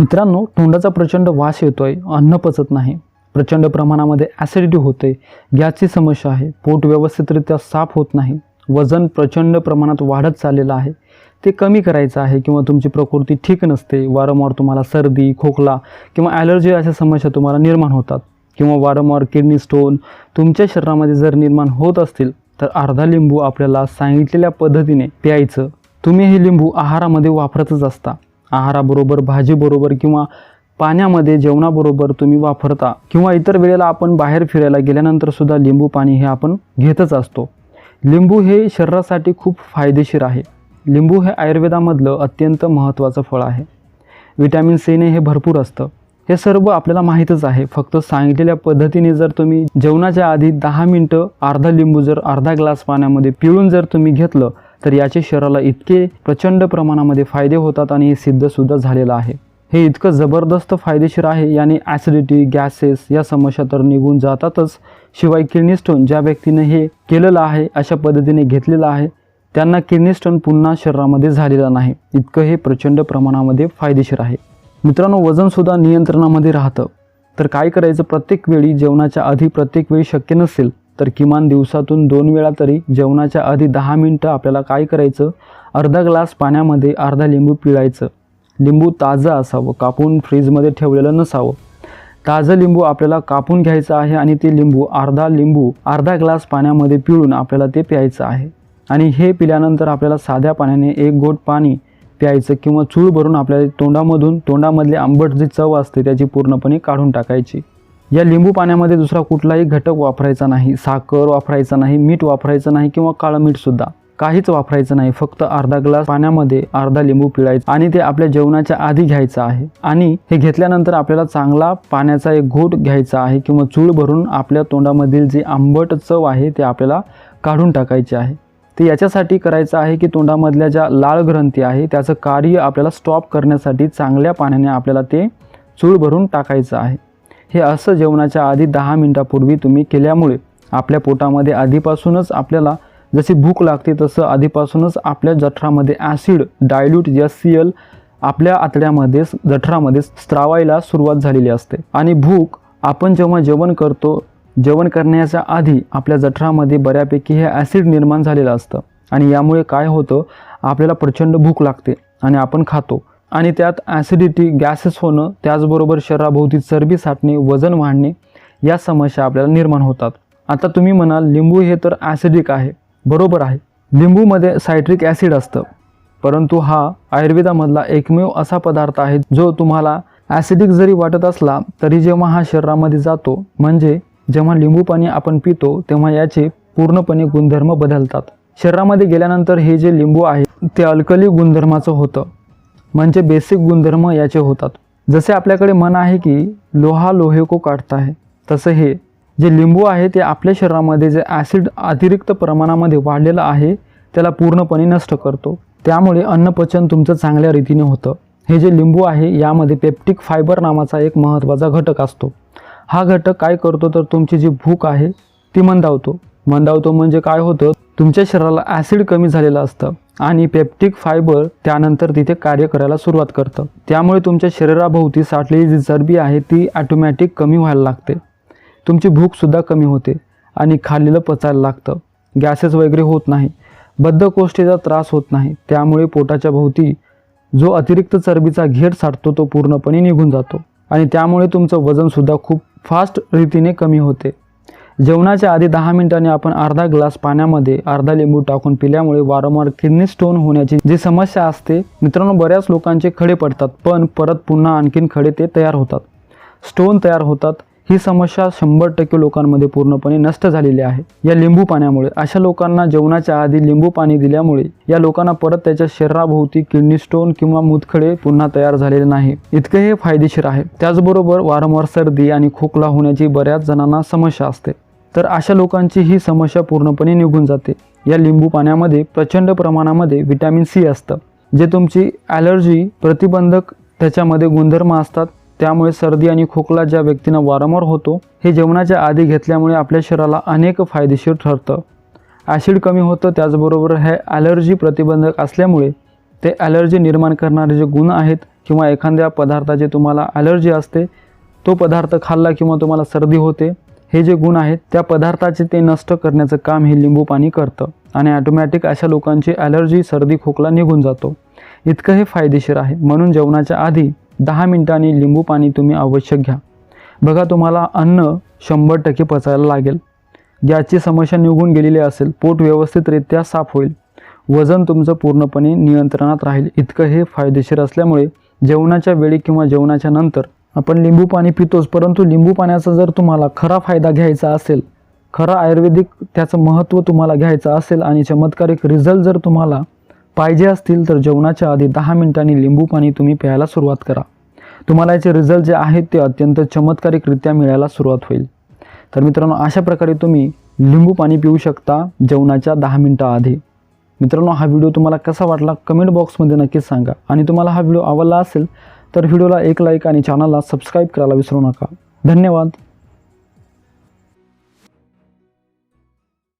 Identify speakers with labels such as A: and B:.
A: मित्रांनो तोंडाचा प्रचंड वास येतो आहे अन्न पचत नाही. प्रचंड प्रमाणामध्ये ॲसिडिटी होते. गॅसची समस्या आहे. पोट व्यवस्थितरित्या साफ होत नाही. वजन प्रचंड प्रमाणात वाढत चाललेलं आहे. ते कमी करायचं आहे किंवा तुमची प्रकृती ठीक नसते. वारंवार तुम्हाला सर्दी खोकला किंवा ॲलर्जी अशा समस्या तुम्हाला निर्माण होतात. किंवा वारंवार किडनी स्टोन तुमच्या शरीरामध्ये जर निर्माण होत असतील तर अर्धा लिंबू आपल्याला सांगितलेल्या पद्धतीने प्यायचं. तुम्ही हे लिंबू आहारामध्ये वापरतच असता. आहाराबरोबर भाजीबरोबर किंवा पाण्यामध्ये जेवणाबरोबर तुम्ही वापरता किंवा इतर वेळेला आपण बाहेर फिरायला गेल्यानंतर सुद्धा लिंबू पाणी हे आपण घेतच असतो. लिंबू हे शरीरासाठी खूप फायदेशीर आहे. लिंबू हे आयुर्वेदामधलं अत्यंत महत्त्वाचं फळ आहे. विटॅमिन सीने हे भरपूर असतं. हे सर्व आपल्याला माहीतच आहे. फक्त सांगितलेल्या पद्धतीने जर तुम्ही जेवणाच्या आधी दहा मिनटं अर्धा लिंबू जर अर्धा ग्लास पाण्यामध्ये पिळून जर तुम्ही घेतलं तर याचे शरीराला इतके प्रचंड प्रमाणामध्ये फायदे होतात आणि हे सिद्धसुद्धा झालेलं आहे. हे इतकं जबरदस्त फायदेशीर आहे याने ॲसिडिटी गॅसेस या समस्या तर निघून जातातच. शिवाय किडनी स्टोन ज्या व्यक्तीने हे केलेलं आहे अशा पद्धतीने घेतलेलं आहे त्यांना किडनी स्टोन पुन्हा शरीरामध्ये झालेला नाही. इतकं हे प्रचंड प्रमाणामध्ये फायदेशीर आहे. मित्रांनो वजनसुद्धा नियंत्रणामध्ये राहतं. तर काय करायचं? प्रत्येक वेळी जेवणाच्या आधी प्रत्येक वेळी शक्य नसेल तर किमान दिवसातून दोन वेळा तरी जेवणाच्या आधी दहा मिनटं आपल्याला काय करायचं? अर्धा ग्लास पाण्यामध्ये अर्धा लिंबू पिळायचं. लिंबू ताजं असावं कापून फ्रीजमध्ये ठेवलेलं नसावं. ताजं लिंबू आपल्याला कापून घ्यायचं आहे आणि ते लिंबू अर्धा लिंबू अर्धा ग्लास पाण्यामध्ये पिळून आपल्याला ते प्यायचं आहे. आणि हे पिल्यानंतर आपल्याला साध्या पाण्याने एक गोट पाणी प्यायचं किंवा चूळ भरून आपल्या तोंडामधून तोंडामधली आंबट जी चव असते त्याची पूर्णपणे काढून टाकायची. या लिंबू पाण्यामध्ये दुसरा कुठलाही घटक वापरायचा नाही साखर वापरायचा नाही मीठ वापरायचं नाही किंवा काळं मीठसुद्धा काहीच वापरायचं नाही फक्त अर्धा ग्लास पाण्यामध्ये अर्धा लिंबू पिळायचा आणि ते आपल्या जेवणाच्या आधी घ्यायचं आहे. आणि हे घेतल्यानंतर आपल्याला चांगला पाण्याचा एक घोट घ्यायचा आहे किंवा चूळ भरून आपल्या तोंडामधील जी आंबट चव आहे ते आपल्याला काढून टाकायची आहे. ते याच्यासाठी करायचं आहे की तोंडामधल्या ज्या लाळ ग्रंथी आहे त्याचं कार्य आपल्याला स्टॉप करण्यासाठी चांगल्या पाण्याने आपल्याला ते चूळ भरून टाकायचं आहे. हे असं जेवणाच्या आधी दहा मिनटापूर्वी तुम्ही केल्यामुळे आपल्या पोटामध्ये आधीपासूनच आपल्याला जशी भूक लागते तसं आधीपासूनच आपल्या जठरामध्ये acid dilute S C L आपल्या आतड्यामध्ये जठरामध्ये स्त्रावायला सुरुवात झालेली असते. आणि भूक आपण जेव्हा जेवण करतो जेवण करण्याच्या आधी आपल्या जठरामध्ये बऱ्यापैकी हे ॲसिड निर्माण झालेलं असतं. आणि यामुळे काय होतं आपल्याला प्रचंड भूक लागते आणि आपण खातो. आणि त्यात ॲसिडिटी गॅसेस होणं त्याचबरोबर शरीराभोवती चरबी साठणे वजन वाढणे या समस्या आपल्याला निर्माण होतात. आता तुम्ही म्हणाल लिंबू हे तर ॲसिडिक आहे. बरोबर आहे. लिंबूमध्ये सायट्रिक ॲसिड असतं. परंतु हा आयुर्वेदामधला एकमेव असा पदार्थ आहे जो तुम्हाला ॲसिडिक जरी वाटत असला तरी जेव्हा हा शरीरामध्ये जातो म्हणजे जेव्हा लिंबू पाणी आपण पितो तेव्हा याचे पूर्णपणे गुणधर्म बदलतात. शरीरामध्ये गेल्यानंतर हे जे लिंबू आहे ते अल्कली गुणधर्माचं होतं. म्हणजे बेसिक गुणधर्म याचे होतात. जसे आपल्याकडे मन आहे की लोहा लोहे को काढता आहे तसं हे जे लिंबू आहे ते आपल्या शरीरामध्ये जे ॲसिड अतिरिक्त प्रमाणामध्ये वाढलेलं आहे त्याला पूर्णपणे नष्ट करतो. त्यामुळे अन्नपचन तुमचं चांगल्या रीतीने होतं. हे जे लिंबू आहे यामध्ये पेप्टिक फायबर नावाचा एक महत्त्वाचा घटक असतो. हा घटक काय करतो? तर तुमची जी भूक आहे ती मंदावतो. मंदावतो म्हणजे काय होतं? तुमच्या शरीराला ॲसिड कमी झालेलं असतं आणि पेप्टिक फायबर त्यानंतर तिथे कार्य करायला सुरुवात करतं. त्यामुळे तुमच्या शरीराभोवती साठलेली जी चरबी आहे ती ॲटोमॅटिक कमी व्हायला लागते. तुमची भूकसुद्धा कमी होते आणि खाल्लेलं पचायला लागतं. गॅसेस वगैरे होत नाही. बद्धकोष्ठीचा त्रास होत नाही. त्यामुळे पोटाच्या भोवती जो अतिरिक्त चरबीचा घेर साठतो तो पूर्णपणे निघून जातो. आणि त्यामुळे तुमचं वजनसुद्धा खूप फास्ट रीतीने कमी होते. जेवणाच्या आधी दहा मिनिटांनी आपण अर्धा ग्लास पाण्यामध्ये अर्धा लिंबू टाकून पिल्यामुळे वारंवार किडनी स्टोन होण्याची जी समस्या असते मित्रांनो बऱ्याच लोकांचे खडे पडतात पण परत पुन्हा आणखीन खडे ते तयार होतात. स्टोन तयार होतात ही समस्या शंभर टक्के लोकांमध्ये पूर्णपणे नष्ट झालेली आहे. या लिंबू पाण्यामुळे अशा लोकांना जेवणाच्या आधी लिंबू पाणी दिल्यामुळे या लोकांना परत त्याच्या शरीराभोवती किडनी स्टोन किंवा मुतखडे पुन्हा तयार झालेले नाही. इतके हे फायदेशीर आहे. त्याचबरोबर वारंवार सर्दी आणि खोकला होण्याची बऱ्याच जणांना समस्या असते. तर अशा लोकांची ही समस्या पूर्णपणे निघून जाते. या लिंबू पाण्यामध्ये प्रचंड प्रमाणामध्ये विटॅमिन सी असतं जे तुमची ॲलर्जी प्रतिबंधक त्याच्यामध्ये गुणधर्म असतात. त्यामुळे सर्दी आणि खोकला ज्या व्यक्तींना वारंवार होतो हे जेवणाच्या आधी घेतल्यामुळे आपल्या शरीराला अनेक फायदेशीर ठरतं. ॲसिड कमी होतं त्याचबरोबर हे ॲलर्जी प्रतिबंधक असल्यामुळे ते ॲलर्जी निर्माण करणारे जे गुण आहेत किंवा एखाद्या पदार्थाची तुम्हाला ॲलर्जी असते तो पदार्थ खाल्ला किंवा तुम्हाला सर्दी होते हे जे गुण आहेत त्या पदार्थाचे ते नष्ट करण्याचं काम हे लिंबू पाणी करतं आणि ॲटोमॅटिक अशा लोकांची ॲलर्जी सर्दी खोकला निघून जातो. इतकं हे फायदेशीर आहे. म्हणून जेवणाच्या आधी दहा मिनिटांनी लिंबू पाणी तुम्ही आवश्यक घ्या. बघा तुम्हाला अन्न शंभर टक्के पचायला लागेल. गॅसची समस्या निघून गेलेली असेल पोट व्यवस्थितरित्या साफ होईल. वजन तुमचं पूर्णपणे नियंत्रणात राहील. इतकं हे फायदेशीर असल्यामुळे जेवणाच्या वेळी किंवा जेवणाच्या नंतर आपण लिंबू पाणी पितोच परंतु लिंबू पाण्याचा जर तुम्हाला खरा फायदा घ्यायचा असेल खरं आयुर्वेदिक त्याचं महत्त्व तुम्हाला घ्यायचं असेल आणि चमत्कारिक रिझल्ट जर तुम्हाला पाहिजे असतील तर जेवणाच्या आधी दहा मिनिटांनी लिंबू पाणी तुम्ही प्यायला सुरुवात करा. तुम्हाला याचे रिझल्ट जे आहेत ते अत्यंत चमत्कारिकरित्या मिळायला सुरुवात होईल. तर मित्रांनो अशा प्रकारे तुम्ही लिंबू पाणी पिऊ शकता जेवणाच्या दहा मिनटाआधी मित्रांनो हा व्हिडिओ तुम्हाला कसा वाटला कमेंट बॉक्समध्ये नक्कीच सांगा. आणि तुम्हाला हा व्हिडिओ आवडला असेल तर व्हिडिओला एक लाईक आणि चॅनलला सबस्क्राईब करायला विसरू नका. धन्यवाद.